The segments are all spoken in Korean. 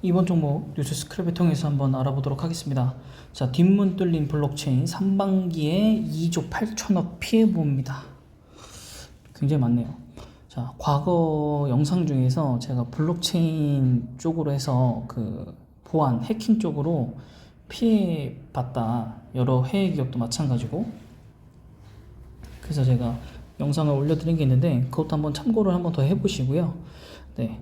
이번 종목 뉴스 스크랩을 통해서 한번 알아보도록 하겠습니다. 자, 뒷문 뚫린 블록체인 3반기에 2조 8천억 피해 보입니다. 굉장히 많네요. 자, 과거 영상 중에서 제가 블록체인 쪽으로 해서 그 보안, 해킹 쪽으로 피해 봤다. 여러 해외 기업도 마찬가지고. 그래서 제가 영상을 올려드린 게 있는데 그것도 한번 참고를 한번 더 해보시고요. 네.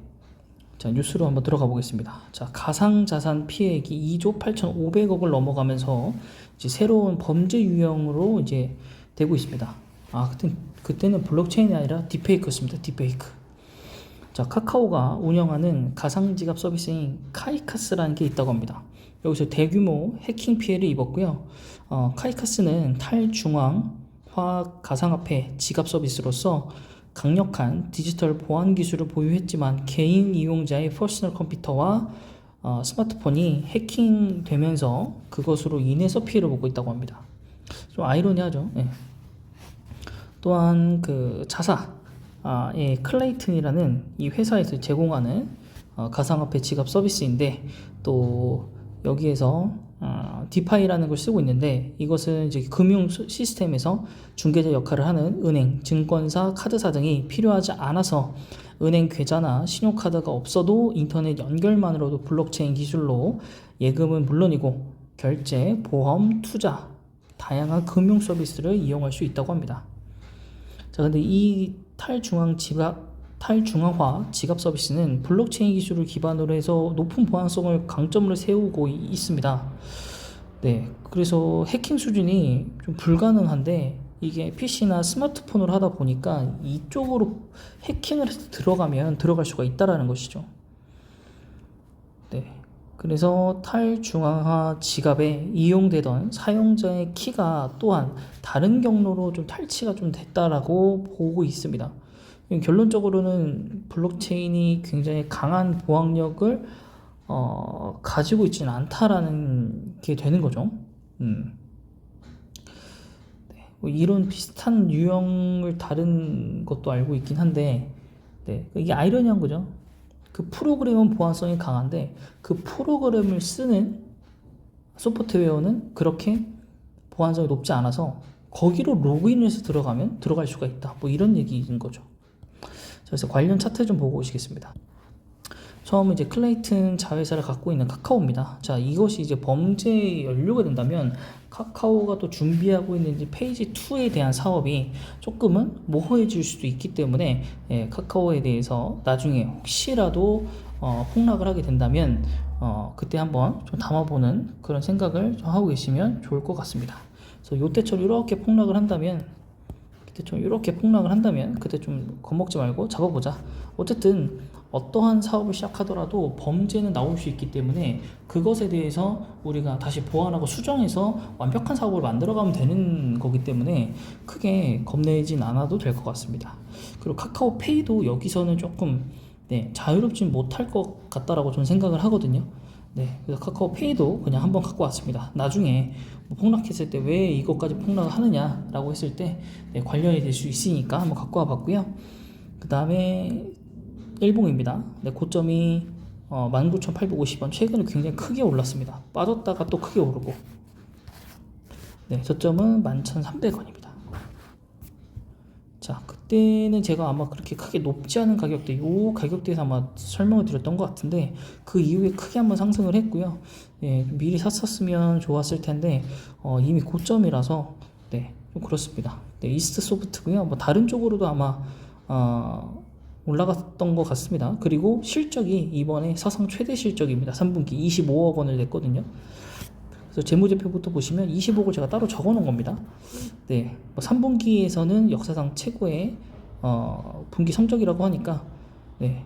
자, 뉴스로 한번 들어가 보겠습니다. 자, 가상자산 피해액이 2조 8,500억을 넘어가면서 이제 새로운 범죄 유형으로 이제 되고 있습니다. 아, 그때, 그때는 블록체인이 아니라 딥페이크였습니다. 딥페이크. 자, 카카오가 운영하는 가상지갑 서비스인 카이카스라는 게 있다고 합니다. 여기서 대규모 해킹 피해를 입었고요. 어, 카이카스는 탈중앙화 가상화폐 지갑 서비스로서 강력한 디지털 보안 기술을 보유했지만 개인 이용자의 퍼스널 컴퓨터와 어, 스마트폰이 해킹되면서 그것으로 인해서 피해를 보고 있다고 합니다. 좀 아이러니하죠. 예. 또한 그 자사 아, 예, 클레이튼이라는 이 회사에서 제공하는 어, 가상화폐 지갑 서비스인데 또 여기에서 어, 디파이라는 걸 쓰고 있는데 이것은 이제 금융 수- 시스템에서 중개자 역할을 하는 은행, 증권사, 카드사 등이 필요하지 않아서 은행 계좌나 신용카드가 없어도 인터넷 연결만으로도 블록체인 기술로 예금은 물론이고 결제, 보험, 투자 다양한 금융 서비스를 이용할 수 있다고 합니다. 자, 근데 이 탈중앙 지갑 탈중앙화 지갑 서비스는 블록체인 기술을 기반으로 해서 높은 보안성을 강점으로 세우고 이- 있습니다. 네, 그래서 해킹 수준이 좀 불가능한데 이게 PC나 스마트폰으로 하다 보니까 이쪽으로 해킹을 해서 들어가면 들어갈 수가 있다라는 것이죠. 네. 그래서 탈중앙화 지갑에 이용되던 사용자의 키가 또한 다른 경로로 좀 탈취가 좀 됐다라고 보고 있습니다. 결론적으로는 블록체인이 굉장히 강한 보안력을 어, 가지고 있지는 않다라는 게 되는 거죠. 음. 네, 뭐 이런 비슷한 유형을 다른 것도 알고 있긴 한데, 네, 이게 아이러니한 거죠. 그 프로그램은 보안성이 강한데 그 프로그램을 쓰는 소프트웨어는 그렇게 보안성이 높지 않아서 거기로 로그인해서 들어가면 들어갈 수가 있다. 뭐 이런 얘기인 거죠. 자, 그래서 관련 차트 좀 보고 오시겠습니다. 처음은 이제 클레이튼 자회사를 갖고 있는 카카오입니다. 자, 이것이 이제 범죄에 연루가 된다면 카카오가 또 준비하고 있는 이제 페이지 2에 대한 사업이 조금은 모호해질 수도 있기 때문에 예, 카카오에 대해서 나중에 혹시라도 어, 폭락을 하게 된다면 어, 그때 한번 좀 담아보는 그런 생각을 좀 하고 계시면 좋을 것 같습니다. 그래서 요때처럼 이렇게 폭락을 한다면 그때 좀 이렇게 폭락을 한다면 그때 좀 겁먹지 말고 잡아보자. 어쨌든 어떠한 사업을 시작하더라도 범죄는 나올 수 있기 때문에 그것에 대해서 우리가 다시 보완하고 수정해서 완벽한 사업을 만들어가면 되는 거기 때문에 크게 겁내진 않아도 될 것 같습니다. 그리고 카카오페이도 여기서는 조금 네, 자유롭진 못할 것 같다라고 저는 생각을 하거든요. 네, 그래서 카카오페이도 그냥 한번 갖고 왔습니다. 나중에 뭐 폭락했을 때 왜 이것까지 폭락을 하느냐라고 했을 때 네, 관련이 될 수 있으니까 한번 갖고 와봤고요. 그 다음에 일봉입니다. 네, 고점이 어, 19,850원 최근에 굉장히 크게 올랐습니다. 빠졌다가 또 크게 오르고 네, 저점은 11,300원입니다. 자, 그 때는 제가 아마 그렇게 크게 높지 않은 가격대, 요 가격대에서 아마 설명을 드렸던 것 같은데, 그 이후에 크게 한번 상승을 했고요. 예, 미리 샀었으면 좋았을 텐데, 어, 이미 고점이라서, 네, 좀 그렇습니다. 네, 이스트 소프트고요. 뭐 다른 쪽으로도 아마, 어, 올라갔던 것 같습니다. 그리고 실적이 이번에 사상 최대 실적입니다. 3분기 25억 원을 냈거든요. 그래서 재무제표부터 보시면 25억을 제가 따로 적어 놓은 겁니다. 네, 뭐 3분기에서는 역사상 최고의 어, 분기 성적이라고 하니까 네,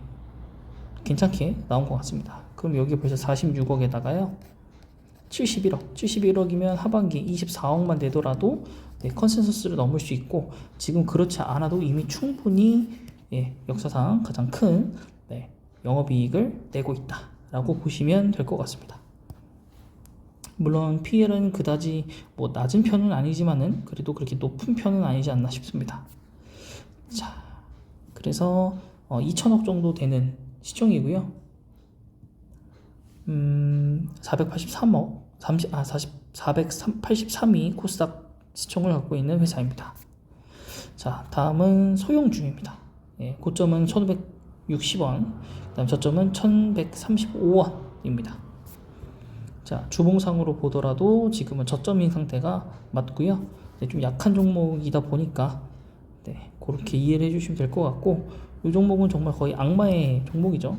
괜찮게 나온 것 같습니다. 그럼 여기 벌써 46억에다가요. 71억, 71억이면 하반기 24억만 내더라도 네, 컨센서스를 넘을 수 있고 지금 그렇지 않아도 이미 충분히 예, 역사상 가장 큰 네, 영업이익을 내고 있다라고 보시면 될 것 같습니다. 물론 PL은 그다지 뭐 낮은 편은 아니지만은 그래도 그렇게 높은 편은 아니지 않나 싶습니다. 자, 그래서 어, 2천억 정도 되는 시총이고요. 음, 483억, 30, 아, 40, 483위 코스닥 시총을 갖고 있는 회사입니다. 자, 다음은 소용주입니다. 예, 고점은 1,560원, 그 다음 저점은 1,135원입니다. 자, 주봉상으로 보더라도 지금은 저점인 상태가 맞고요. 네, 좀 약한 종목이다 보니까 네, 그렇게 이해를 해주시면 될 것 같고 이 종목은 정말 거의 악마의 종목이죠.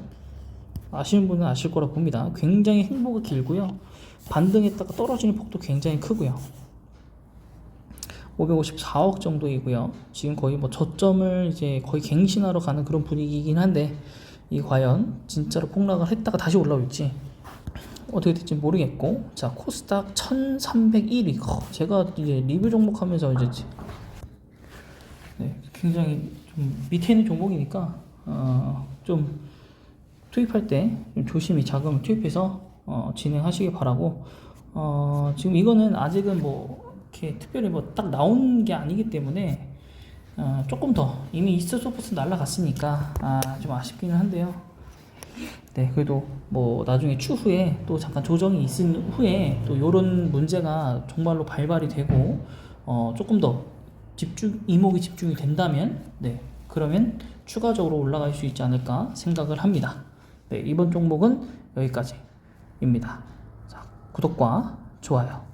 아시는 분은 아실 거라 봅니다. 굉장히 행보가 길고요. 반등했다가 떨어지는 폭도 굉장히 크고요. 554억 정도이고요. 지금 거의 뭐 저점을 이제 거의 갱신하러 가는 그런 분위기이긴 한데 이 과연 진짜로 폭락을 했다가 다시 올라올지 어떻게 될지 모르겠고 자 코스닥 1301위 제가 이제 리뷰 종목 하면서 이제 지- 네, 굉장히 좀 밑에 있는 종목이니까 어, 좀 투입할 때 좀 조심히 자금을 투입해서 어, 진행하시기 바라고 어, 지금 이거는 아직은 뭐 이렇게 특별히 뭐 딱 나온 게 아니기 때문에 어, 조금 더 이미 버스 날라갔으니까 아, 좀 아쉽기는 한데요. 네, 그래도 뭐 나중에 추후에 또 잠깐 조정이 있은 후에 또 이런 문제가 정말로 발발이 되고 어, 조금 더 집중 이목이 집중이 된다면 네, 그러면 추가적으로 올라갈 수 있지 않을까 생각을 합니다. 네, 이번 종목은 여기까지입니다. 자, 구독과 좋아요.